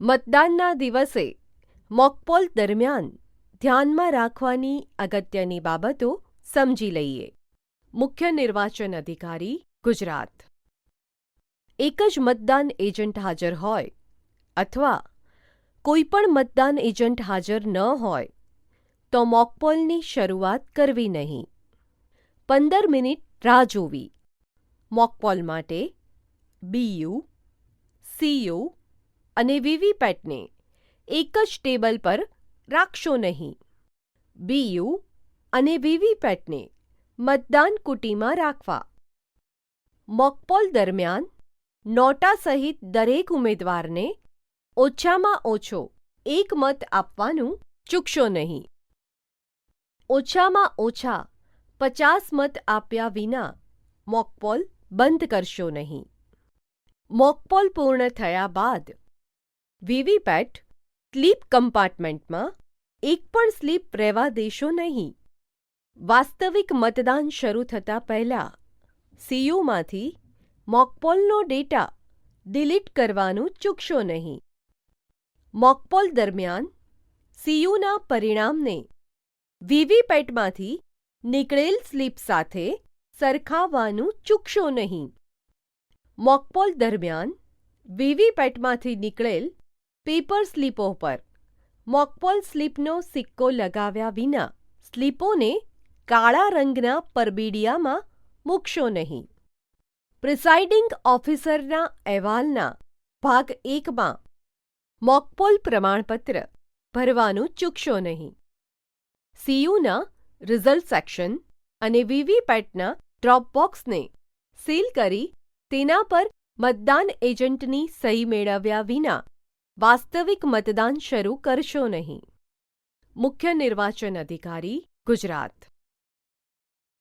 મતદાનના દિવસે મોકપોલ દરમિયાન ધ્યાનમાં રાખવાની અગત્યની બાબતો સમજી લઈએ. મુખ્ય નિર્વાચન અધિકારી ગુજરાત. એક જ મતદાન એજન્ટ હાજર હોય અથવા કોઈ પણ મતદાન એજન્ટ હાજર ન હોય તો મોકપોલની શરૂઆત કરવી નહીં. પંદર મિનિટ રાહ જોવી. મોકપોલ માટે બીયુ સીયુ અને વીવીપેટને એક જ ટેબલ પર રાખશો નહીં. બીયુ અને વીવીપેટને મતદાન કુટીમાં રાખવા. મોકપોલ દરમિયાન નોટા સહિત દરેક ઉમેદવારને ઓછામાં ઓછો એક મત આપવાનું ચૂકશો નહીં. ઓછામાં ઓછા પચાસ મત આપ્યા વિના મોકપોલ બંધ કરશો નહીં. મોકપોલ પૂર્ણ થયા બાદ વીવીપેટ સ્લીપ કમ્પાર્ટમેન્ટમાં એક પણ સ્લીપ રહેવા દેશો નહીં. વાસ્તવિક મતદાન શરૂ થતાં પહેલાં સીયુમાંથી મોકપોલનો ડેટા ડિલીટ કરવાનું ચૂકશો નહીં. મોકપોલ દરમિયાન સીયુના પરિણામને વીવીપેટમાંથી નીકળેલ સ્લીપ સાથે સરખાવવાનું ચૂકશો નહીં. મોકપોલ દરમિયાન વીવીપેટમાંથી નીકળેલ પેપર સ્લીપો પર. મોકપોલ સ્લીપનો સિક્કો લગાવ્યા વિના સ્લીપોને કાળા રંગના પરબીડિયામાં મૂકશો નહીં. પ્રિસાઇડિંગ ઓફિસરના અહેવાલના ભાગ એકમાં મોકપોલ પ્રમાણપત્ર ભરવાનું ચૂકશો નહીં. સીયુના રિઝલ્ટ સેક્શન અને વીવીપેટના ડ્રોપબોક્સને સીલ કરી તેના પર મતદાન એજન્ટની સહી મેળવ્યા વિના વાસ્તવિક મતદાન શરૂ કરશો નહીં. મુખ્ય નિર્વાચન અધિકારી ગુજરાત.